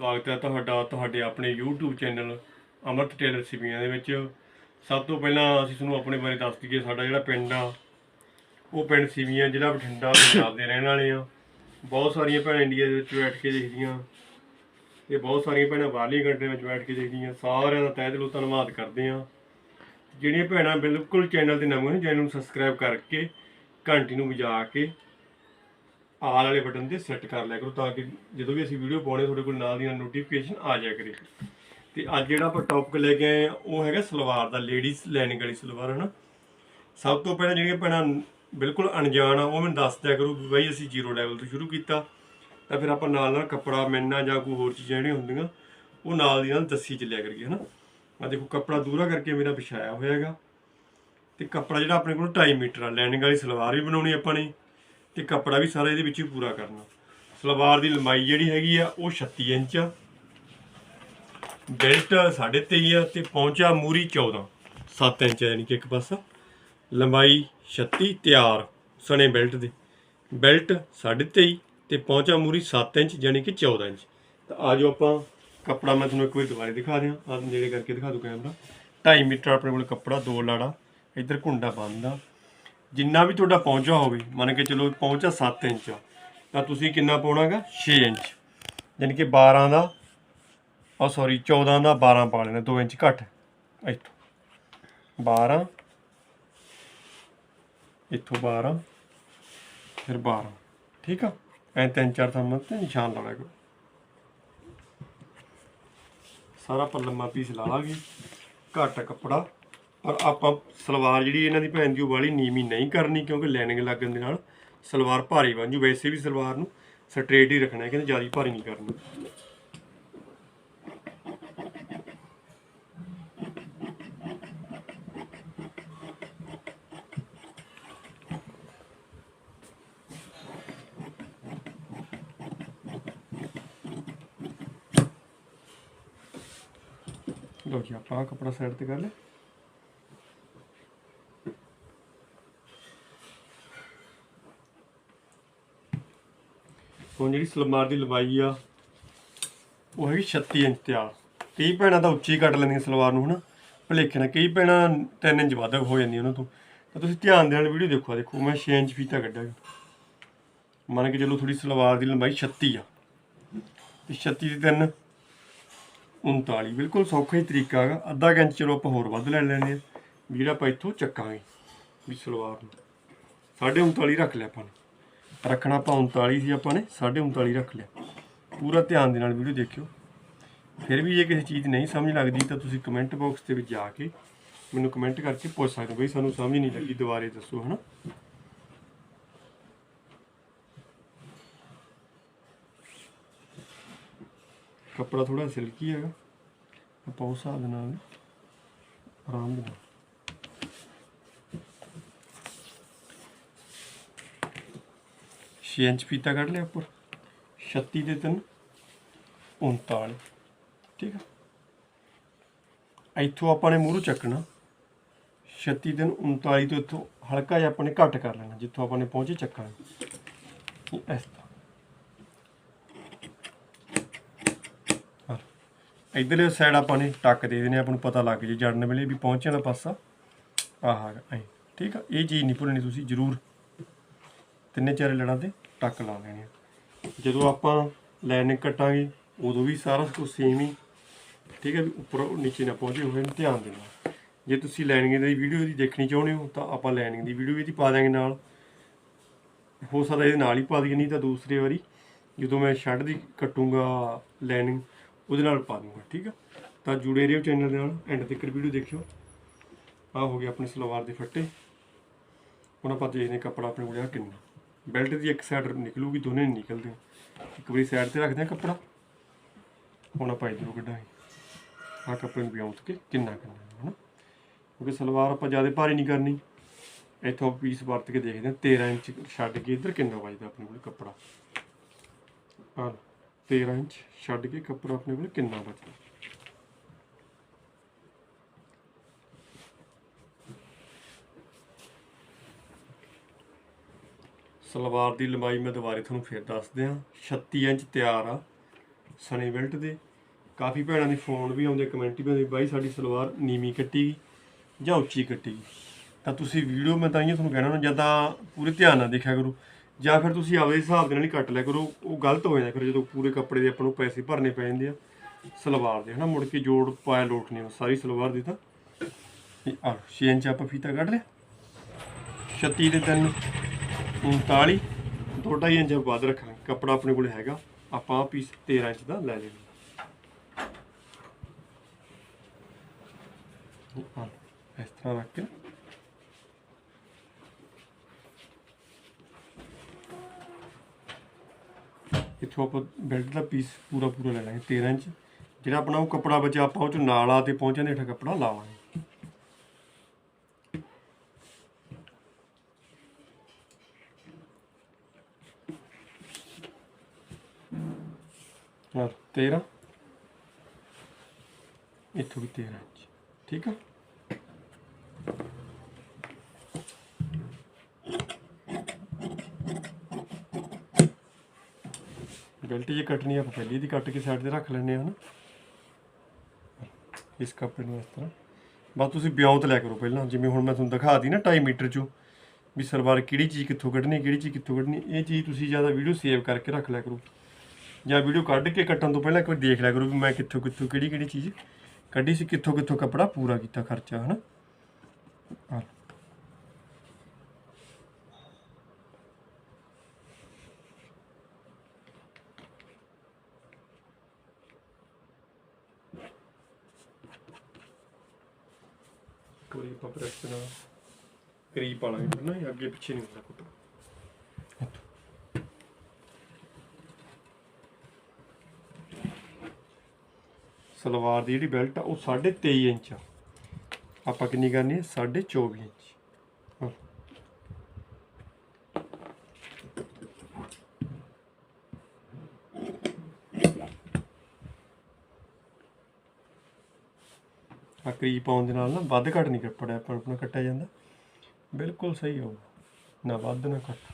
ਸਵਾਗਤ ਹੈ ਤੁਹਾਡਾ, ਤੁਹਾਡੇ ਆਪਣੇ YouTube channel Amrit tailor Sivian ਦੇ ਵਿੱਚ। ਸਭ ਤੋਂ ਪਹਿਲਾਂ ਅਸੀਂ ਤੁਹਾਨੂੰ ਆਪਣੇ ਬਾਰੇ ਦੱਸ ਦਈਏ, ਸਾਡਾ ਜਿਹੜਾ ਪਿੰਡ ਆ, ਉਹ ਪਿੰਡ ਸਿਵੀਆਂ ਜ਼ਿਲ੍ਹਾ ਬਠਿੰਡਾ, ਪੰਜਾਬ ਦੇ ਰਹਿਣ ਵਾਲੇ ਆ। ਬਹੁਤ ਸਾਰੀਆਂ ਭੈਣਾਂ ਇੰਡੀਆ ਦੇ ਵਿੱਚ ਬੈਠ ਕੇ ਦੇਖਦੀਆਂ। ਤੇ ਬਹੁਤ ਸਾਰੀਆਂ ਭੈਣਾਂ ਬਾਹਰਲੀਆਂ ਕੰਟਰੀਆਂ ਵਿੱਚ ਬੈਠ ਕੇ ਦੇਖਦੀਆਂ। ਸਾਰਿਆਂ ਦਾ ਤਹਿ ਦਿਲੋਂ ਧੰਨਵਾਦ ਕਰਦੇ ਆ ਜਿਹੜੀਆਂ ਭੈਣਾਂ ਬਿਲਕੁਲ ਚੈਨਲ ਤੇ ਨਵੇਂ ਨੇ ਚੈਨਲ ਨੂੰ ਸਬਸਕ੍ਰਾਈਬ ਕਰਕੇ ਘੰਟੀ ਨੂੰ ਵਜਾ ਕੇ ਆਲ ਵਾਲੇ ਬਟਨ ਤੇ ਸੈੱਟ ਕਰ ਲਿਆ ਕਰੋ ਤਾਂ ਕਿ ਜਦੋਂ ਵੀ ਅਸੀਂ ਵੀਡੀਓ ਪਾਉਣੇ, ਤੁਹਾਡੇ ਕੋਲ ਨਾਲ ਦੀ ਨਾਲ ਨੋਟੀਫਿਕੇਸ਼ਨ ਆ ਜਾਇਆ ਕਰੇ। ਤੇ ਅੱਜ ਜਿਹੜਾ ਆਪਾਂ ਟੌਪਿਕ ਲੈ ਕੇ ਆਏ ਆ, ਉਹ ਹੈਗਾ ਸਲਵਾਰ ਦਾ ਲੇਡੀਜ਼ ਲਾਈਨਿੰਗ ਵਾਲੀ ਸਲਵਾਰ, ਹਨਾ? ਸਭ ਤੋਂ ਪਹਿਲਾਂ ਜਿਹੜੀਆਂ ਭੈਣਾਂ ਬਿਲਕੁਲ ਅਣਜਾਣ ਆ, ਉਹ ਮੈਨੂੰ ਦੱਸ ਦਿਆ ਕਰੋ ਵੀ ਬਾਈ ਅਸੀਂ ਜ਼ੀਰੋ ਲੈਵਲ ਤੋਂ ਸ਼ੁਰੂ ਕੀਤਾ। ਤਾਂ ਫਿਰ ਆਪਾਂ ਨਾਲ ਨਾਲ ਕੱਪੜਾ ਮੈਨਾ ਜਾਂ ਕੋਈ ਹੋਰ ਚੀਜ਼ਾਂ ਜਿਹੜੀਆਂ ਹੁੰਦੀਆਂ, ਉਹ ਨਾਲ ਦੀ ਨਾਲ ਦੱਸੀ ਚੱਲਿਆ ਕਰੀਏ, ਹਨਾ? ਆ ਦੇਖੋ, ਕੱਪੜਾ ਦੂਰਾ ਕਰਕੇ ਮੇਰਾ ਵਿਛਾਇਆ ਹੋਇਆ ਹੈਗਾ। ਤੇ ਕੱਪੜਾ ਜਿਹੜਾ ਆਪਣੇ ਕੋਲ 2.5 ਮੀਟਰ ਆ ਲਾਈਨਿੰਗ ਵਾਲੀ ਸਲਵਾਰ ਵੀ ਬਣਾਉਣੀ ਆਪਾਂ ਨੇ। ਤੇ ਕੱਪੜਾ ਵੀ ਸਾਰਾ ਇਹਦੇ ਵਿੱਚ ਹੀ ਪੂਰਾ ਕਰਨਾ। ਸਲਵਾਰ ਦੀ ਲੰਬਾਈ ਜਿਹੜੀ ਹੈਗੀ ਆ, ਉਹ 36 ਇੰਚ ਆ। ਬੈਲਟ 23.5 ਆ ਤੇ ਪਹੁੰਚਾ ਮੂਰੀ 14 7 ਇੰਚ ਆ ਯਾਨੀ ਕਿ ਇੱਕ ਪਾਸਾ। ਲੰਬਾਈ 36 ਤਿਆਰ, ਸਣੇ ਬੈਲਟ ਦੇ। ਬੈਲਟ 23.5 ਤੇ ਪਹੁੰਚਾ ਮੂਰੀ 7 ਇੰਚ ਯਾਨੀ ਕਿ 14 ਇੰਚ। ਤਾਂ ਆਜੋ ਆਪਾਂ, ਕੱਪੜਾ ਮੈਂ ਤੁਹਾਨੂੰ ਇੱਕ ਵਾਰੀ ਦੁਬਾਰਾ ਦਿਖਾ ਦਿਆਂ। ਆਹ ਨੇੜੇ ਕਰਕੇ ਦਿਖਾ ਦੂ ਕੈਮਰਾ। 2.5 ਮੀਟਰ ਆਪਣੇ ਕੋਲ ਕੱਪੜਾ, ਦੋ ਲਾੜਾ। ਇੱਧਰ ਘੁੰਡਾ ਬੰਨਦਾ। ਜਿੰਨਾ ਵੀ ਤੁਹਾਡਾ ਪਹੁੰਚਾ ਹੋਵੇ, ਮੰਨ ਕੇ ਚਲੋ ਪਹੁੰਚਾ 7 ਇੰਚ ਆ ਤਾਂ ਤੁਸੀਂ ਕਿੰਨਾ ਪਾਉਣਾਗਾ? 6 ਇੰਚ। ਯਾਨੀ ਕਿ 12 ਦਾ ਉਹ ਸੌਰੀ 14 ਦਾ 12 ਪਾ ਲੈਣਾ 2 ਇੰਚ ਘੱਟ। ਇੱਥੋਂ। 12 ਇੱਥੋਂ 12 ਫਿਰ 12 ਠੀਕ ਆ? ਐ ਤਿੰਨ ਚਾਰ ਥੰਮਾਂ ਤੇ ਨਿਸ਼ਾਨ ਲਾ ਲਿਆ ਕਰੋ। ਸਾਰਾ ਪਰ ਲੰਮਾ ਪੀਸ ਲਾ ਲਾਂਗੇ। ਘੱਟ ਕੱਪੜਾ। ਪਰ ਆਪਾਂ ਸਲਵਾਰ ਜਿਹੜੀ ਇਹਨਾਂ ਦੀ ਭੈਣ ਦੀ ਉਹ ਵਾਲੀ ਨੀਵੀਂ ਨਹੀਂ ਕਰਨੀ ਕਿਉਂਕਿ ਲਾਈਨਿੰਗ ਲੱਗਣ ਦੇ ਨਾਲ, ਸਲਵਾਰ ਭਾਰੀ ਬਣ ਜੂ। ਵੈਸੇ ਵੀ ਸਲਵਾਰ ਨੂੰ ਸਟ੍ਰੇਟ ਹੀ ਰੱਖਣਾ ਹੈ, ਕਹਿੰਦੇ ਜ਼ਿਆਦਾ ਭਾਰੀ ਨਹੀਂ ਕਰਨੀ। ਲੋ ਜੀ, ਆਪਾਂ ਆਹ ਕੱਪੜਾ ਸਾਈਡ ਤੇ ਕਰ ਲਿਆ। ਹੁਣ ਜਿਹੜੀ ਸਲਵਾਰ ਦੀ ਲੰਬਾਈ ਆ, ਉਹ ਹੈਗੀ 36 ਇੰਚ ਤਿਆਰ ਕਈ ਭੈਣਾਂ ਤਾਂ ਉੱਚੀ ਕੱਟ ਲੈਂਦੀਆਂ ਸਲਵਾਰ ਨੂੰ, ਹਨਾ? ਭਲੇਖੇ ਨਾਲ ਕਈ ਭੈਣਾਂ 3 ਇੰਚ ਵੱਧ ਹੋ ਜਾਂਦੀਆਂ ਉਹਨਾਂ ਤੋਂ। ਤਾਂ ਤੁਸੀਂ ਧਿਆਨ ਦੇ ਨਾਲ ਵੀਡੀਓ ਦੇਖੋ ਦੇਖੋ, ਮੈਂ 6 ਇੰਚ ਫੀਤਾ ਕੱਢਿਆ ਮੰਨ ਕੇ ਚਲੋ ਥੋੜੀ ਸਲਵਾਰ ਦੀ ਲੰਬਾਈ 36 ਆ। ਤੇ 36 ਦੀ 3 39 ਬਿਲਕੁਲ ਸੌਖਾ ਹੀ ਤਰੀਕਾ ਹੈਗਾ। ਅੱਧਾ ਕੁ ਇੰਚ ਚਲੋ ਆਪਾਂ ਹੋਰ ਵੱਧ ਲੈ ਲੈਣੇ ਆ। ਜਿਹੜਾ ਆਪਾਂ ਇੱਥੋਂ ਚੱਕਾਂਗੇ, ਵੀ ਸਲਵਾਰ ਨੂੰ। ਸਾਢੇ 39 ਰੱਖ ਲਿਆ ਆਪਾਂ ਨੇ। ਰੱਖਣਾ ਆਪਾਂ 39 ਸੀ ਆਪਾਂ ਨੇ, ਸਾਢੇ 39 ਰੱਖ ਲਿਆ। ਪੂਰਾ ਧਿਆਨ ਦੇ ਨਾਲ ਵੀਡੀਓ ਦੇਖਿਓ। ਫਿਰ ਵੀ ਜੇ ਕਿਸੇ ਚੀਜ਼ ਨਹੀਂ ਸਮਝ ਲੱਗਦੀ ਤਾਂ ਤੁਸੀਂ ਕਮੈਂਟ ਬਾਕਸ ਦੇ ਵਿੱਚ ਜਾ ਕੇ ਮੈਨੂੰ ਕਮੈਂਟ ਕਰਕੇ ਪੁੱਛ ਸਕਦੇ ਹੋ। ਬਈ ਸਾਨੂੰ ਸਮਝ ਨਹੀਂ ਲੱਗੀ, ਦੁਬਾਰੇ ਦੱਸੋ, ਹਨਾ? ਕੱਪੜਾ ਥੋੜਾ ਸਿਲਕੀ ਹੈਗਾ। ਆਪਾਂ ਉਸ ਹਿਸਾਬ ਦੇ ਨਾਲ ਆਰਾਮ ਦੇ ਨਾਲ ਛੇ ਇੰਚ ਫੀਤਾ ਕੱਢ ਲਿਆ ਉੱਪਰ। 36 ਦੇ ਤਿੰਨ 39 ਠੀਕ ਆ? ਇੱਥੋਂ ਆਪਾਂ ਨੇ ਮੂਹਰੋਂ ਚੱਕਣਾ। 36 ਦਿਨ 39 ਤੋਂ ਇੱਥੋਂ ਹਲਕਾ ਜਿਹਾ ਆਪਾਂ ਨੇ ਘੱਟ ਕਰ ਲੈਣਾ, ਜਿੱਥੋਂ ਆਪਾਂ ਨੇ ਪਹੁੰਚੇ ਚੱਕਾਂਗੇ ਇਸ ਤਰ੍ਹਾਂ। ਇਧਰਲੇ ਸਾਈਡ ਆਪਾਂ ਨੇ ਟੱਕ ਦੇ ਦੇਣੇ, ਆਪਾਂ ਨੂੰ ਪਤਾ ਲੱਗ ਜੇ, ਜੜਨ ਵੇਲੇ ਵੀ ਪਹੁੰਚਣ ਦਾ ਪਾਸਾ। ਆਹ ਹੈਗਾ, ਐ। ਠੀਕ ਆ? ਇਹ ਚੀਜ਼ ਨਹੀਂ ਭੁੱਲਣੀ ਤੁਸੀਂ, ਜ਼ਰੂਰ। ਤਿੰਨੇ ਚਾਰੇ ਲੜਾਂ ਤੇ ਟੱਕ ਲਾ ਲੈਣੇ ਆ। ਜਦੋਂ ਆਪਾਂ ਲਾਈਨਿੰਗ ਕੱਟਾਂਗੇ, ਉਦੋਂ ਵੀ ਸਾਰਾ ਕੁਝ ਸੇਮ ਹੀ। ਠੀਕ ਹੈ ਵੀ ਉੱਪਰ ਨੀਚੇ ਨਾ ਪਹੁੰਚੇ ਹੋਏ ਨੂੰ ਧਿਆਨ ਦੇਣਾ। ਜੇ ਤੁਸੀਂ ਲਾਈਨਿੰਗ ਦੀ ਵੀਡੀਓ ਦੀ ਦੇਖਣੀ ਚਾਹੁੰਦੇ ਹੋ, ਤਾਂ ਆਪਾਂ ਲਾਈਨਿੰਗ ਦੀ ਵੀਡੀਓ ਵੀ ਇਹਦੀ ਪਾ ਦਾਂਗੇ ਨਾਲ। ਹੋ ਸਕਦਾ ਇਹਦੇ ਨਾਲ ਹੀ ਪਾ ਦਈਏ, ਨਹੀਂ ਤਾਂ ਦੂਸਰੀ ਵਾਰੀ। ਜਦੋਂ ਮੈਂ ਸ਼ਰਟ ਦੀ ਕੱਟੂੰਗਾ ਲਾਈਨਿੰਗ, ਉਹਦੇ ਨਾਲ ਪਾ ਦੂੰਗਾ, ਠੀਕ ਆ ਤਾਂ ਜੁੜੇ ਰਹੋ ਚੈਨਲ ਦੇ ਨਾਲ ਐਂਡ ਤੱਕ ਵੀਡੀਓ ਦੇਖਿਓ। ਆਹ ਹੋ ਗਿਆ ਆਪਣੇ ਸਲਵਾਰ ਦੇ ਫੱਟੇ। ਹੁਣ ਆਪਾਂ ਦੇਖਦੇ ਹਾਂ ਕੱਪੜਾ ਆਪਣੇ ਕੋਲ ਆ ਕਿੰਨਾ। ਬੈਲਟ ਦੀ ਇੱਕ ਸਾਈਡ ਨਿਕਲੂਗੀ, ਦੋਨੇ ਨਹੀਂ ਨਿਕਲਦੇ। ਇੱਕ ਵਾਰੀ ਸਾਈਡ ਤੇ ਰੱਖਦੇ ਹਾਂ ਕੱਪੜਾ। ਹੁਣ ਆਪਾਂ ਇਧਰੋਂ ਕੱਢਾਂਗੇ। ਆਹ ਕੱਪੜੇ ਨੂੰ ਵੀ ਕੇ ਕਿੰਨਾ ਕਰਨਾ ਹੈ ਹਨਾ? ਕਿਉਂਕਿ ਸਲਵਾਰ ਆਪਾਂ ਜ਼ਿਆਦਾ ਭਾਰੀ ਨਹੀਂ ਕਰਨੀ। ਇੱਥੋਂ ਪੀਸ ਵਰਤ ਕੇ ਦੇਖਦੇ ਹਾਂ 13 ਇੰਚ ਛੱਡ ਕੇ ਇੱਧਰ ਕਿੰਨਾ ਵੱਜਦਾ ਆਪਣੇ ਕੋਲ ਕੱਪੜਾ। ਆਹ 13 ਇੰਚ ਛੱਡ ਕੇ ਕੱਪੜਾ ਆਪਣੇ ਕੋਲ ਕਿੰਨਾ ਵੱਜਦਾ। ਸਲਵਾਰ ਦੀ ਲੰਬਾਈ ਮੈਂ ਦੁਬਾਰੇ ਤੁਹਾਨੂੰ ਫੇਰ ਦੱਸ ਦਿਆਂ। 36 ਇੰਚ ਤਿਆਰ ਆ ਸਨੇ ਬੈਲਟ ਦੇ। ਕਾਫੀ ਭੈਣਾਂ ਦੇ ਫੋਨ ਵੀ ਆਉਂਦੇ, ਕਮੈਂਟ ਵੀ ਆਉਂਦੇ, ਬਾਈ ਸਾਡੀ ਸਲਵਾਰ ਨੀਵੀਂ ਕੱਟੀ ਗਈ ਜਾਂ ਉੱਚੀ ਕੱਟੀ ਗਈ। ਤਾਂ ਤੁਸੀਂ ਵੀਡੀਓ ਮੈਂ ਤਾਂ ਇਹ ਤੁਹਾਨੂੰ ਕਹਿਣਾ ਨਾ, ਜਾਂ ਤਾਂ ਪੂਰੇ ਧਿਆਨ ਨਾਲ ਦੇਖਿਆ ਕਰੋ, ਜਾਂ ਫਿਰ ਤੁਸੀਂ ਆਪਦੇ ਹਿਸਾਬ ਦੇ ਨਾਲ ਹੀ ਕੱਟ ਲਿਆ ਕਰੋ। ਉਹ ਗਲਤ ਹੋ ਜਾਂਦਾ ਫਿਰ ਜਦੋਂ ਪੂਰੇ ਕੱਪੜੇ ਦੇ ਆਪਾਂ ਨੂੰ ਪੈਸੇ ਭਰਨੇ ਪੈ ਜਾਂਦੇ ਆ ਸਲਵਾਰ ਦੇ, ਹਨਾ? ਮੁੜ ਕੇ ਜੋੜ ਪਾਇਆ ਲੋਟ ਨਹੀਂ ਆਉਂਦਾ ਸਾਰੀ ਸਲਵਾਰ ਦੀ ਤਾਂ। ਇਹ ਆ 6 ਇੰਚ ਆਪਾਂ ਫੀਤਾ ਕੱਢ ਲਿਆ। 36 ਦੇ ਤਿੰਨ। 39 ਦੋ ਢਾਈ ਇੰਚ ਵੱਧ ਰੱਖਾਂਗੇ ਕੱਪੜਾ ਆਪਣੇ ਕੋਲ ਹੈਗਾ, ਆਪਾਂ ਪੀਸ 13 ਇੰਚ ਦਾ ਲੈ ਲੈਣਾ ਇਸ ਤਰ੍ਹਾਂ ਰੱਖ ਕੇ। ਇੱਥੋਂ ਆਪਾਂ ਬੈਲਟ ਦਾ ਪੀਸ ਪੂਰਾ ਪੂਰਾ ਲੈ ਲਾਂਗੇ 13 ਇੰਚ। ਜਿਹੜਾ ਆਪਣਾ ਉਹ ਕੱਪੜਾ ਬਚਿਆ, ਆਪਾਂ ਉਹ ਚ ਨਾਲ ਆ ਤੇ ਪਹੁੰਚਣ ਦੇ ਹੇਠਾਂ ਕੱਪੜਾ ਲਾਵਾਂਗੇ ਹਾਂ 13 ਇੱਥੋਂ ਵੀ 13 ਇੰਚ ਠੀਕ ਆ? ਬੈਲਟ ਜੇ ਕੱਟਣੀ ਆ, ਆਪਾਂ ਪਹਿਲੀ ਦੀ ਕੱਟ ਕੇ ਸਾਈਡ ਤੇ ਰੱਖ ਲੈਣੇ ਆ ਹਨਾ? ਇਸ ਕੱਪੜੇ ਨੂੰ ਇਸ ਤਰ੍ਹਾਂ। ਬਸ ਤੁਸੀਂ ਬਿਉਂਤ ਲਿਆ ਕਰੋ ਪਹਿਲਾਂ। ਜਿਵੇਂ ਹੁਣ ਮੈਂ ਤੁਹਾਨੂੰ ਦਿਖਾਤੀ ਨਾ 2.5 ਮੀਟਰ ਚੋਂ ਵੀ ਸਰਵਾਰ ਕਿਹੜੀ ਚੀਜ਼ ਕਿੱਥੋਂ ਕੱਢਣੀ ਕਿਹੜੀ ਚੀਜ਼ ਕਿੱਥੋਂ ਕੱਢਣੀ ਇਹ ਚੀਜ਼ ਤੁਸੀਂ ਜ਼ਿਆਦਾ ਵੀਡੀਓ ਸੇਵ ਕਰਕੇ ਰੱਖ ਲਿਆ ਕਰੋ। ਜਾਂ ਵੀਡੀਓ ਕੱਢ ਕੇ ਕੱਟਣ ਤੋਂ ਪਹਿਲਾਂ ਇੱਕ ਵਾਰ ਦੇਖ ਲਿਆ ਕਰੋ ਵੀ ਮੈਂ ਕਿੱਥੋਂ ਕਿੱਥੋਂ ਕਿਹੜੀ ਕਿਹੜੀ ਚੀਜ਼ ਕੱਢੀ ਸੀ, ਕਿੱਥੋਂ ਕਿੱਥੋਂ ਕੱਪੜਾ ਪੂਰਾ ਕੀਤਾ ਖਰਚਾ, ਹਨਾ? ਕੋਈ ਆਪਾਂ ਪ੍ਰੈਸ ਨਾਲ ਕਰੀਬ ਪਾ ਲਾਂਗੇ, ਨਾ ਅੱਗੇ ਪਿੱਛੇ ਨਹੀਂ ਹੁੰਦਾ ਕੱਪੜਾ ਸਲਵਾਰ ਦੀ ਜਿਹੜੀ ਬੈਲਟ ਆ, ਉਹ 23.5 ਇੰਚ ਆ। ਆਪਾਂ ਕਿੰਨੀ ਕਰਨੀ ਹੈ 24.5 ਇੰਚ। ਹਾਂ। ਆ ਕਰੀਬ ਪਾਉਣ ਦੇ ਨਾਲ ਨਾ ਵੱਧ ਘੱਟ ਨਹੀਂ ਕੱਪੜਾ ਆਪਾਂ ਆਪਣਾ ਕੱਟਿਆ ਜਾਂਦਾ। ਬਿਲਕੁਲ ਸਹੀ ਹੋਊਗਾ ਨਾ ਵੱਧ ਨਾ ਘੱਟ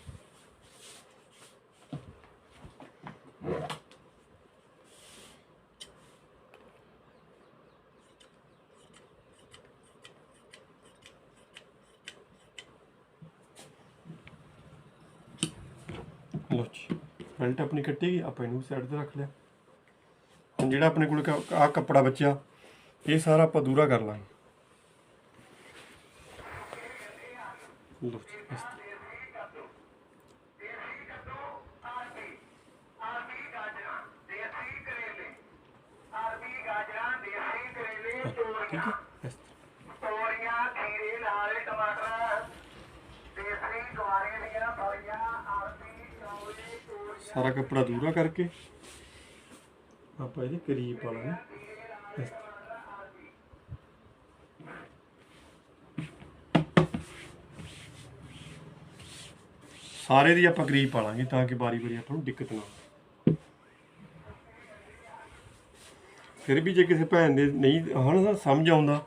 ਲੋ ਜੀ ਬੈਲਟ ਆਪਣੀ ਕੱਟੀ ਗਈ, ਆਪਾਂ ਇਹਨੂੰ ਸਾਈਡ ਤੇ ਰੱਖ ਲਿਆ। ਹੁਣ ਜਿਹੜਾ ਆਪਣੇ ਕੋਲ ਆ ਕੱਪੜਾ ਬਚਿਆ, ਇਹ ਸਾਰਾ ਆਪਾਂ ਦੂਰਾ ਕਰ ਲਾਂਗੇ ਲੋ ਜੀ ਇਸ ਤਰ੍ਹਾਂ। ਠੀਕ ਹੈ ਇਸ ਤਰ੍ਹਾਂ। ਤੋਰੀਆਂ ਖੀਰੇ ਲਾਲੇ ਟਮਾਟਰ ਦੇਸੀ ਗਵਾਰੇ ਦੀਆਂ ਫਲੀਆਂ ਅਰਬੀ ਚੌਲੇ ਤੋਰੀਆਂ ਸਾਰਾ ਕੱਪੜਾ ਦੂਰਾ ਕਰਕੇ। ਆਪਾਂ ਇਹਦੇ ਕਰੀਬ ਪਾ ਲਾਂਗੇ ਇਸ ਤਰ੍ਹਾਂ। ਸਾਰੇ ਦੀ ਆਪਾਂ ਕਰੀਬ ਪਾ ਲਾਂਗੇ ਤਾਂ ਕਿ ਵਾਰੀ ਆਪਾਂ ਨੂੰ ਦਿੱਕਤ ਨਾ ਫਿਰ ਵੀ ਜੇ ਕਿਸੇ ਭੈਣ ਦੇ ਨਹੀਂ ਹੁਣ ਸਮਝ ਆਉਂਦਾ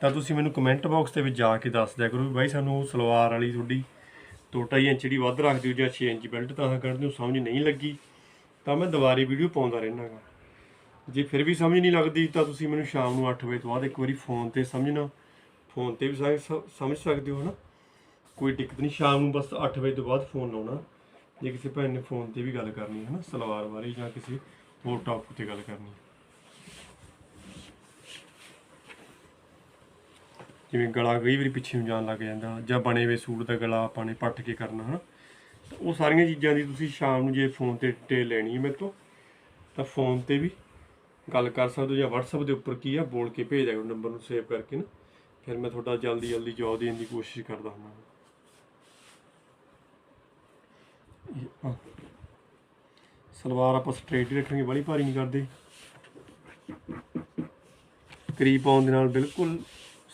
ਤਾਂ ਤੁਸੀਂ ਮੈਨੂੰ ਕਮੈਂਟ ਬਾਕਸ ਦੇ ਵਿੱਚ ਜਾ ਕੇ ਦੱਸ ਦਿਆ ਕਰੋ ਵੀ ਬਾਈ ਸਾਨੂੰ ਉਹ ਸਲਵਾਰ ਵਾਲੀ ਤੁਹਾਡੀ ਦੋ ਢਾਈ ਇੰਚ ਜਿਹੜੀ ਵੱਧ ਰੱਖ ਦਿਓ ਜਾਂ 6 ਇੰਚ ਬੈਲਟ ਤਾਂ ਕੱਢਦੇ ਹੋ, ਸਮਝ ਨਹੀਂ ਲੱਗੀ, ਤਾਂ ਮੈਂ ਦੁਬਾਰੇ ਵੀਡੀਓ ਪਾਉਂਦਾ ਰਹਿਣਾ ਗਾ। ਜੇ ਫਿਰ ਵੀ ਸਮਝ ਨਹੀਂ ਲੱਗਦੀ ਤਾਂ ਤੁਸੀਂ ਮੈਨੂੰ ਸ਼ਾਮ ਨੂੰ 8 ਵਜੇ ਤੋਂ ਬਾਅਦ ਇੱਕ ਵਾਰੀ ਫੋਨ ਤੇ ਸਮਝਣਾ। ਫੋਨ ਤੇ ਵੀ ਸਮ- ਸ- ਸਮਝ ਸਕਦੇ ਹੋ ਨਾ? ਕੋਈ ਦਿੱਕਤ ਨਹੀਂ, ਸ਼ਾਮ ਨੂੰ ਬਸ 8 ਵਜੇ ਤੋਂ ਬਾਅਦ ਫੋਨ ਲਾਉਣਾ। ਜੇ ਕਿਸੇ ਭੈਣ ਨੇ ਫੋਨ ਤੇ ਵੀ ਗੱਲ ਕਰਨੀ ਹੈ ਨਾ, ਸਲਵਾਰ ਬਾਰੇ ਜਾਂ ਕਿਸੇ ਹੋਰ ਟੌਪਿਕ ਤੇ ਗੱਲ ਕਰਨੀ ਹੈ। ਜਿਵੇਂ ਗਲਾ ਕਈ ਵਾਰੀ ਪਿੱਛੇ ਨੂੰ ਜਾਣ ਲੱਗ ਜਾਂਦਾ, ਜਾਂ ਬਣੇ ਹੋਏ ਸੂਟ ਦਾ ਗਲਾ ਆਪਾਂ ਨੇ ਪੱਟ ਕੇ ਕਰਨਾ, ਹਨਾ? ਤਾਂ ਉਹ ਸਾਰੀਆਂ ਚੀਜ਼ਾਂ ਦੀ ਤੁਸੀਂ ਸ਼ਾਮ ਨੂੰ ਜੇ ਫੋਨ ਤੇ ਡਿਟੇਲ ਲੈਣੀ ਹੈ ਮੇਰੇ ਤੋਂ, ਤਾਂ ਫੋਨ ਤੇ ਵੀ ਗੱਲ ਕਰ ਸਕਦੇ ਹੋ, ਜਾਂ WhatsApp ਦੇ ਉੱਪਰ ਕੀ ਆ, ਬੋਲ ਕੇ ਭੇਜ ਦਿਆ ਨੰਬਰ ਨੂੰ ਸੇਵ ਕਰਕੇ ਨਾ। ਫਿਰ ਮੈਂ ਤੁਹਾਡਾ ਜਲਦੀ ਜਲਦੀ ਜਵਾਬ ਦੇਣ ਦੀ ਕੋਸ਼ਿਸ਼ ਕਰਦਾ ਹਾਂ। ਸਲਵਾਰ ਆਪਾਂ ਸਟ੍ਰੇਟ ਹੀ ਰੱਖਾਂਗੇ ਬੜੀ ਭਾਰੀ ਨਹੀਂ ਕਰਦੇ। ਕਰੀਬ ਪਾਉਣ ਦੇ ਨਾਲ ਬਿਲਕੁਲ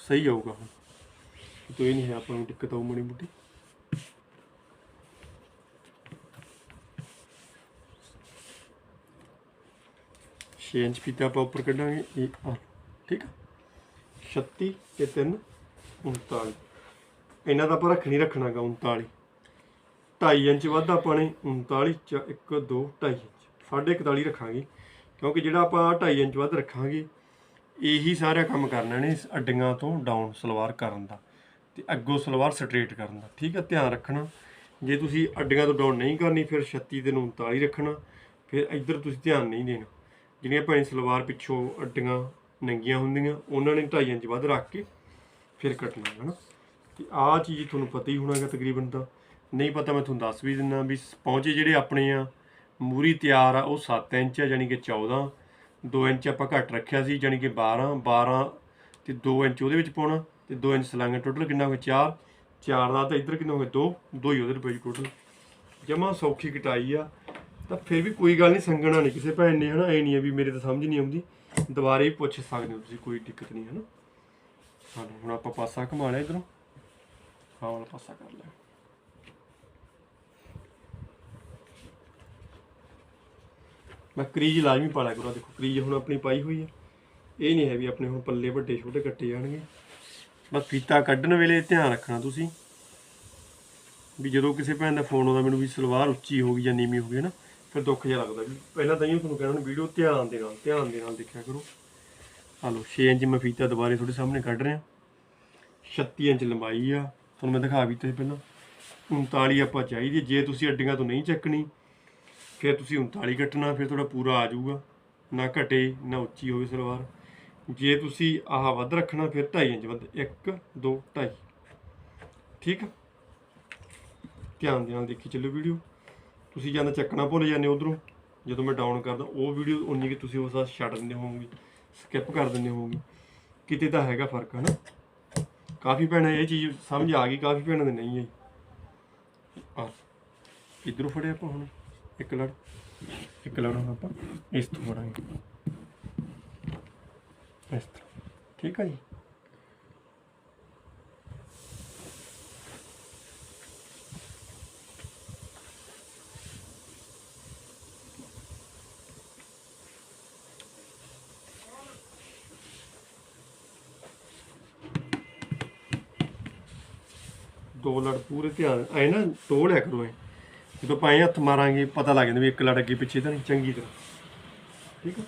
ਸਹੀ ਆਊਗਾ ਹੁਣ ਤੋ ਇਹ ਨਹੀਂ ਹੈ ਆਪਾਂ ਨੂੰ ਦਿੱਕਤ ਆਉ ਮਣੀ ਮੁੱਟੀ। ਛੇ ਇੰਚ ਫੀਤਾ ਆਪਾਂ ਉੱਪਰ ਕੱਢਾਂਗੇ, ਇਹ ਆ, ਠੀਕ ਆ? 36 ਤੇ 3 39 ਇਹਨਾਂ ਦਾ ਆਪਾਂ ਰੱਖ ਰੱਖਣੀ ਰੱਖਣਾਗਾ 39 2.5 ਇੰਚ ਵੱਧ ਆਪਾਂ ਨੇ 39 ਚ 1 2 2.5 ਇੰਚ। 41 ਰੱਖਾਂਗੇ, ਕਿਉਂਕਿ ਜਿਹੜਾ ਆਪਾਂ 2.5 ਇੰਚ ਵੱਧ ਰੱਖਾਂਗੇ ਇਹੀ ਸਾਰਾ ਕੰਮ ਕਰਨਾ ਨੇ ਇਸ ਅੱਡੀਆਂ ਤੋਂ ਡਾਊਨ ਸਲਵਾਰ ਕਰਨ ਦਾ ਤੇ ਅੱਗੋਂ ਸਲਵਾਰ ਸਟ੍ਰੇਟ ਕਰਨ ਦਾ, ਠੀਕ ਹੈ ਧਿਆਨ ਰੱਖਣਾ। ਜੇ ਤੁਸੀਂ ਅੱਡੀਆਂ ਤੋਂ ਡਾਊਨ ਨਹੀਂ ਕਰਨੀ, ਫਿਰ 36 ਤੇ 39 ਰੱਖਣਾ। ਫਿਰ ਇੱਧਰ ਤੁਸੀਂ ਧਿਆਨ ਨਹੀਂ ਦੇਣਾ। ਜਿਹੜੀਆਂ ਭਾਵੇਂ ਸਲਵਾਰ ਪਿੱਛੋਂ ਅੱਡੀਆਂ ਨੰਗੀਆਂ ਹੁੰਦੀਆਂ, ਉਹਨਾਂ ਨੇ 2.5 ਇੰਚ ਵੱਧ ਰੱਖ ਕੇ ਫਿਰ ਕੱਟਣਾ ਹੈ ਨਾ ਤੇ ਆਹ ਚੀਜ਼ ਤੁਹਾਨੂੰ ਪਤਾ ਹੀ ਹੋਣਾਗਾ ਤਕਰੀਬਨ ਤਾਂ। ਨਹੀਂ ਪਤਾ ਮੈਂ ਤੁਹਾਨੂੰ ਦੱਸ ਵੀ ਦਿੰਦਾ ਵੀ ਪਹੁੰਚੇ ਜਿਹੜੇ ਆਪਣੇ ਆ, ਮੂਰੀ ਤਿਆਰ ਆ, ਉਹ 7 ਇੰਚ ਆ ਯਾਨੀ ਕਿ 14 2 ਇੰਚ ਆਪਾਂ ਘੱਟ ਰੱਖਿਆ ਸੀ ਯਾਨੀ ਕਿ 12 12 ਤੇ 2 ਇੰਚ ਉਹਦੇ ਵਿੱਚ ਪਾਉਣਾ ਤੇ 2 ਇੰਚ ਸਲਾਂਗਾ ਟੋਟਲ ਕਿੰਨਾ ਹੋ ਗਿਆ? 4 4 ਦਾ ਤਾਂ ਇੱਧਰ ਕਿੰਨਾ ਹੋ ਗਿਆ? 2 2 ਹੀ ਉਹਦੇ ਰੁਪਏ ਟੋਟਲ ਜਮਾ ਸੌਖੀ ਕਟਾਈ ਆ, ਤਾਂ ਫਿਰ ਵੀ ਕੋਈ ਗੱਲ ਨਹੀਂ ਸੰਗਣਾ ਨਹੀਂ ਕਿਸੇ ਭੈਣ ਨੇ, ਹਨਾ? ਐ ਨਹੀਂ ਆ ਵੀ ਮੇਰੇ ਤਾਂ ਸਮਝ ਨਹੀਂ ਆਉਂਦੀ। ਦੁਬਾਰੇ ਹੀ ਪੁੱਛ ਸਕਦੇ ਹੋ ਤੁਸੀਂ, ਕੋਈ ਦਿੱਕਤ ਨਹੀਂ, ਹਨਾ? ਹਾਂ ਹੁਣ ਆਪਾਂ ਪਾਸਾ ਘੁਮਾ ਲਿਆ ਇਧਰੋਂ। ਹਾਂ ਵਾਲਾ ਪਾਸਾ ਕਰ ਲਿਆ। ਮੈਂ ਕਰੀਜ ਲਾਜ਼ਮੀ ਪਾ ਲਿਆ ਕਰੋ ਦੇਖੋ, ਕਰੀਜ ਹੁਣ ਆਪਣੀ ਪਾਈ ਹੋਈ ਹੈ ਇਹ ਨਹੀਂ ਹੈ ਵੀ ਆਪਣੇ ਹੁਣ ਪੱਲੇ ਵੱਡੇ ਛੋਟੇ ਕੱਟੇ ਜਾਣਗੇ। ਬਸ ਫੀਤਾ ਕੱਢਣ ਵੇਲੇ ਧਿਆਨ ਰੱਖਣਾ ਤੁਸੀਂ। ਵੀ ਜਦੋਂ ਕਿਸੇ ਭੈਣ ਦਾ ਫੋਨ ਆਉਂਦਾ, ਮੈਨੂੰ ਵੀ ਸਲਵਾਰ ਉੱਚੀ ਹੋ ਗਈ ਜਾਂ ਨੀਵੀਂ ਹੋ ਗਈ ਨਾ ਫਿਰ ਦੁੱਖ ਜਿਹਾ ਲੱਗਦਾ ਵੀ ਪਹਿਲਾਂ ਤਾਂ ਹੀ ਤੁਹਾਨੂੰ ਕਹਿਣਾ, ਵੀਡੀਓ ਧਿਆਨ ਦੇ ਨਾਲ, ਧਿਆਨ ਦੇ ਨਾਲ ਦੇਖਿਆ ਕਰੋ। ਆ ਲਓ 6 ਇੰਚ ਮੈਂ ਫੀਤਾ ਦੁਬਾਰੇ ਤੁਹਾਡੇ ਸਾਹਮਣੇ ਕੱਢ ਰਿਹਾ। 36 ਇੰਚ ਲੰਬਾਈ ਆ। ਤੁਹਾਨੂੰ ਮੈਂ ਦਿਖਾ ਵੀ ਦਿੱਤਾ ਪਹਿਲਾਂ। 39 ਆਪਾਂ ਚਾਹੀਦੀ ਜੇ ਤੁਸੀਂ ਅੱਡੀਆਂ ਤੋਂ ਨਹੀਂ ਚੱਕਣੀ ਫਿਰ ਤੁਸੀਂ 39 ਕੱਟਣਾ, ਫਿਰ ਤੁਹਾਡਾ ਪੂਰਾ ਆ ਜਾਊਗਾ। ਨਾ ਘਟੇ, ਨਾ ਉੱਚੀ ਹੋਵੇ ਸਲਵਾਰ। ਜੇ ਤੁਸੀਂ ਆਹ ਵੱਧ ਰੱਖਣਾ, ਫਿਰ 2.5 ਇੰਚ ਵੱਧ। 1 2 2.5 ਠੀਕ ਧਿਆਨ ਦੇ ਨਾਲ ਦੇਖੀ ਚੱਲੋ ਵੀਡੀਓ। ਤੁਸੀਂ ਜਾਂਦਾ ਚੱਕਣਾ ਭੁੱਲ ਜਾਂਦੇ ਉਧਰੋਂ। ਜਦੋਂ ਮੈਂ ਡਾਊਨ ਕਰਦਾ, ਉਹ ਵੀਡੀਓ ਉਨੀ ਕਿ ਤੁਸੀਂ ਉਸ ਛੱਡ ਦਿੰਦੇ ਹੋਵੋਗੇ। ਸਕਿਪ ਕਰ ਦਿੰਦੇ ਹੋਵੋਗੇ। ਕਿਤੇ ਤਾਂ ਹੈਗਾ ਫ਼ਰਕ, ਹਨਾ? ਕਾਫੀ ਭੈਣਾਂ, ਇਹ ਚੀਜ਼ ਸਮਝ ਆ ਗਈ, ਕਾਫੀ ਭੈਣਾਂ ਦੇ ਨਹੀਂ ਆਈ। ਆ, ਇਧਰੋਂ ਫੜਿਆ ਆਪਾਂ ਹੁਣ। ਇੱਕ ਲੜ ਇੱਕ ਲੜ ਹੁਣ ਆਪਾਂ ਇਸ ਤੋਂ ਫੜਾਂਗੇ ਇਸ ਤਰ੍ਹਾਂ। ਠੀਕ ਹੈ ਜੀ? ਦੋ ਲੜ ਪੂਰੇ ਧਿਆਨ ਐ ਨਾ ਤੋੜਿਆ ਕਰੋ ਐ। ਜਦੋਂ ਪਾਏ ਹੱਥ ਮਾਰਾਂਗੇ, ਪਤਾ ਲੱਗ ਜਾਂਦਾ ਵੀ ਇੱਕ ਲੜ ਅੱਗੇ ਪਿੱਛੇ ਤਾਂ ਨਹੀਂ, ਚੰਗੀ ਤਰ੍ਹਾਂ। ਠੀਕ ਹੈ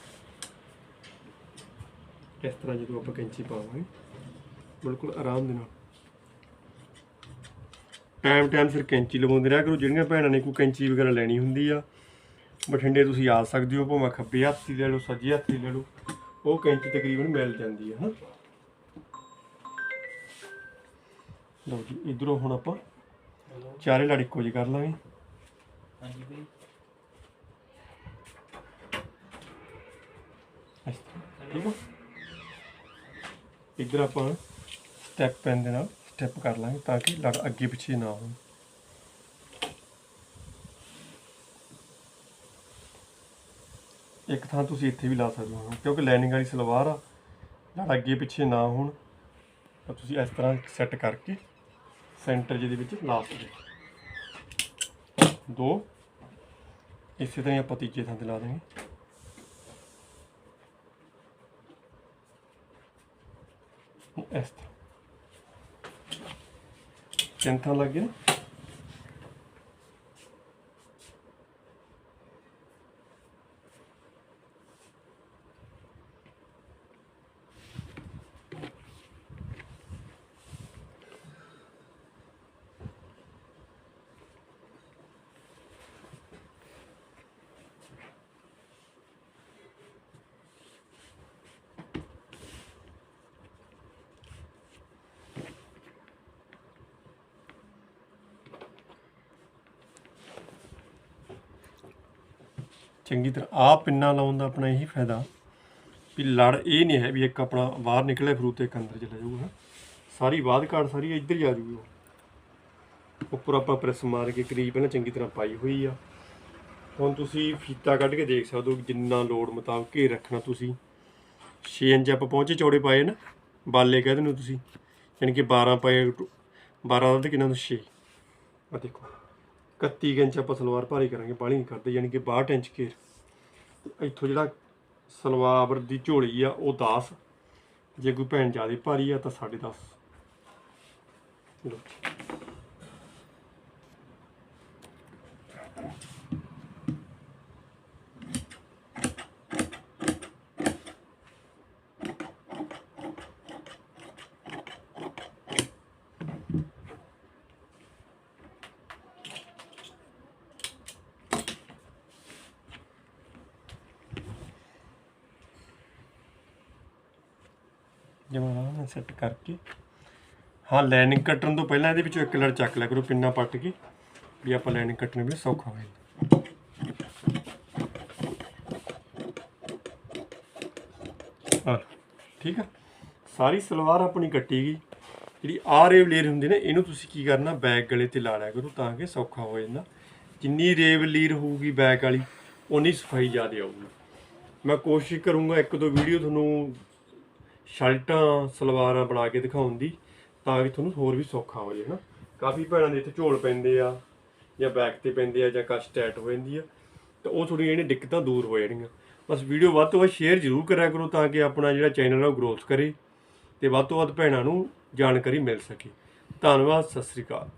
ਇਸ ਤਰ੍ਹਾਂ ਜਦੋਂ ਆਪਾਂ ਕੈਂਚੀ ਪਾਵਾਂਗੇ, ਬਿਲਕੁਲ ਆਰਾਮ ਦੇ ਨਾਲ। ਟਾਈਮ ਟਾਈਮ ਸਿਰ ਕੈਂਚੀ ਲਵਾਉਂਦੇ ਰਿਹਾ ਕਰੋ। ਜਿਹੜੀਆਂ ਭੈਣਾਂ ਨੇ ਕੋਈ ਕੈਂਚੀ ਵਗੈਰਾ ਲੈਣੀ ਹੁੰਦੀ ਆ, ਬਠਿੰਡੇ ਤੁਸੀਂ ਆ ਸਕਦੇ ਹੋ, ਭਾਵੇਂ ਖੱਬੇ ਹੱਥ ਦੀ ਲੈ ਲਓ, ਸੱਜੇ ਹੱਥ ਦੀ ਲੈ ਲਓ, ਉਹ ਕੈਂਚੀ ਤਕਰੀਬਨ ਮਿਲ ਜਾਂਦੀ ਹੈ ਹਾਂ ਲਓ ਜੀ, ਇਧਰੋਂ ਹੁਣ ਆਪਾਂ ਚਾਰੇ ਲੜ ਇੱਕੋ ਜਿਹੇ ਕਰ ਲਾਂਗੇ। ਹਾਂਜੀ ਬਈ। ਇਸ ਤਰ੍ਹਾਂ, ਠੀਕ ਆ। ਇਧਰ ਆਪਾਂ ਸਟੈਪ ਪੈਨ ਦੇ ਨਾਲ ਸਟੈਪ ਕਰ ਲਾਂਗੇ ਤਾਂ ਕਿ ਲੜ ਅੱਗੇ ਪਿੱਛੇ ਨਾ ਹੋਣ। ਇੱਕ ਥਾਂ ਤੁਸੀਂ ਇੱਥੇ ਵੀ ਲਾ ਸਕਦੇ ਹੋ ਕਿਉਂਕਿ ਲਾਈਨਿੰਗ ਵਾਲੀ ਸਲਵਾਰ ਆ ਲੜ ਅੱਗੇ ਪਿੱਛੇ ਨਾ ਹੋਣ ਤਾਂ ਤੁਸੀਂ ਇਸ ਤਰ੍ਹਾਂ ਸੈੱਟ ਕਰਕੇ ਸੈਂਟਰ ਜਿਹਦੇ ਵਿੱਚ ਲਾ ਸਕਦੇ ਹੋ। ਦੋ। ਇਸੇ ਤਰ੍ਹਾਂ ਹੀ ਆਪਾਂ ਤੀਜੇ ਥਾਂ ਤੇ ਲਾ ਦਾਂਗੇ ਇਸ ਤਰ੍ਹਾਂ। ਤਿੰਨ ਥਾਂ ਲੱਗ ਗਏ ਚੰਗੀ ਤਰ੍ਹਾਂ ਆ ਪਿੰਨਾ ਲਾਉਣ ਦਾ ਆਪਣਾ ਇਹੀ ਫਾਇਦਾ ਵੀ ਲੜ ਇਹ ਨਹੀਂ ਹੈ ਵੀ ਇੱਕ ਆਪਣਾ ਬਾਹਰ ਨਿਕਲੇ ਫਰੂਟ ਤੇ ਇੱਕ ਅੰਦਰ ਚਲਾ ਜਾਊਗਾ ਸਾਰੀ ਬਾਦ ਕਾੜ ਸਾਰੀ ਇੱਧਰ ਹੀ ਆ ਜੂਗੀ ਉੱਪਰ ਆਪਾਂ ਪ੍ਰੈਸ ਮਾਰ ਕੇ ਕਰੀਬ ਪਹਿਲਾਂ ਚੰਗੀ ਤਰ੍ਹਾਂ ਪਾਈ ਹੋਈ ਆ। ਹੁਣ ਤੁਸੀਂ ਫੀਤਾ ਕੱਢ ਕੇ ਦੇਖ ਸਕਦੇ ਹੋ ਜਿੰਨਾ ਲੋਡ ਮੁਤਾਬਕ ਘੇਰ ਰੱਖਣਾ ਤੁਸੀਂ। 6 ਇੰਚ ਆਪਾਂ ਪਹੁੰਚੇ ਚੌੜੇ ਪਾਏ ਨਾ, ਬਾਲੇ ਕਹਿੰਦੇ ਨੇ ਤੁਸੀਂ। ਯਾਨੀ ਕਿ 12 ਪਾਏ 12 ਦਾ ਤੇ ਕਿੰਨਾ ਹੁੰਦਾ? 6 ਆ ਦੇਖੋ। 31 ਕੁ ਇੰਚ ਆਪਾਂ ਸਲਵਾਰ ਭਾਰੀ ਕਰਾਂਗੇ, ਬਾਹਲੀ ਨਹੀਂ ਕਰਦੇ, ਯਾਨੀ ਕਿ 62 ਇੰਚ ਘੇਰ ਤੇ ਇੱਥੋਂ ਜਿਹੜਾ ਸਲਵਾਰ ਦੀ ਝੋਲੀ ਆ, ਉਹ 10 ਜੇ ਕੋਈ ਭੈਣ ਜ਼ਿਆਦਾ ਭਾਰੀ ਆ, ਤਾਂ 10.5 ਲਓ ਜਿਵੇਂ ਆਹ ਸੈੱਟ ਕਰਕੇ। ਹਾਂ ਲਾਈਨਿੰਗ ਕੱਟਣ ਤੋਂ ਪਹਿਲਾਂ ਇਹਦੇ ਵਿੱਚੋਂ ਇੱਕ ਲੜ ਚੱਕ ਲਿਆ ਕਰੋ, ਪਿੰਨਾ ਪੱਟ ਕੇ, ਵੀ ਆਪਾਂ ਲਾਈਨਿੰਗ ਕੱਟਣ ਵੀ ਸੌਖਾ ਹੋ ਜਾਂਦਾ ਠੀਕ ਆ? ਸਾਰੀ ਸਲਵਾਰ ਆਪਣੀ ਕੱਟੀ ਗਈ। ਜਿਹੜੀ ਆ ਰੇਵ ਲੇਅਰ ਹੁੰਦੀ ਨੇ, ਇਹਨੂੰ ਤੁਸੀਂ ਕੀ ਕਰਨਾ ਬੈਕ ਗਲੇ ਤੇ ਲਾ ਲਿਆ ਕਰੋ ਤਾਂ ਕਿ ਸੌਖਾ ਹੋ ਜਾਂਦਾ। ਜਿੰਨੀ ਰੇਵ ਲੀਰ ਹੋਊਗੀ ਬੈਕ ਵਾਲੀ ਉਨੀ ਸਫ਼ਾਈ ਜ਼ਿਆਦਾ ਆਊਗੀ। ਮੈਂ ਕੋਸ਼ਿਸ਼ ਕਰੂੰਗਾ ਇੱਕ ਦੋ ਵੀਡੀਓ ਤੁਹਾਨੂੰ ਸ਼ਰਟਾਂ, ਸਲਵਾਰਾਂ ਬਣਾ ਕੇ ਦਿਖਾਉਣ ਦੀ ਤਾਂ ਕਿ ਤੁਹਾਨੂੰ ਹੋਰ ਵੀ ਸੌਖਾ ਹੋ ਜਾਏ ਨਾ ਕਾਫੀ ਭੈਣਾਂ ਦੇ ਇੱਥੇ ਝੋਲ ਪੈਂਦੇ ਆ ਜਾਂ ਬੈਕ ਤੇ ਪੈਂਦੇ ਆ ਜਾਂ ਕਸ਼ ਟੈਟ ਹੋ ਜਾਂਦੀ ਆ, ਤਾਂ ਉਹ ਥੋੜ੍ਹੀਆਂ ਜਿਹੜੀਆਂ ਦਿੱਕਤਾਂ ਦੂਰ ਹੋ ਜਾਣਗੀਆਂ। ਬਸ ਵੀਡੀਓ ਵੱਧ ਤੋਂ ਵੱਧ ਸ਼ੇਅਰ ਜ਼ਰੂਰ ਕਰਿਆ ਕਰੋ ਤਾਂ ਕਿ ਆਪਣਾ ਜਿਹੜਾ ਚੈਨਲ ਆ ਉਹ ਗਰੋਥ ਕਰੇ ਤੇ ਵੱਧ ਤੋਂ ਵੱਧ ਭੈਣਾਂ ਨੂੰ ਜਾਣਕਾਰੀ ਮਿਲ ਸਕੇ। ਧੰਨਵਾਦ, ਸਤਿ ਸ੍ਰੀ ਅਕਾਲ।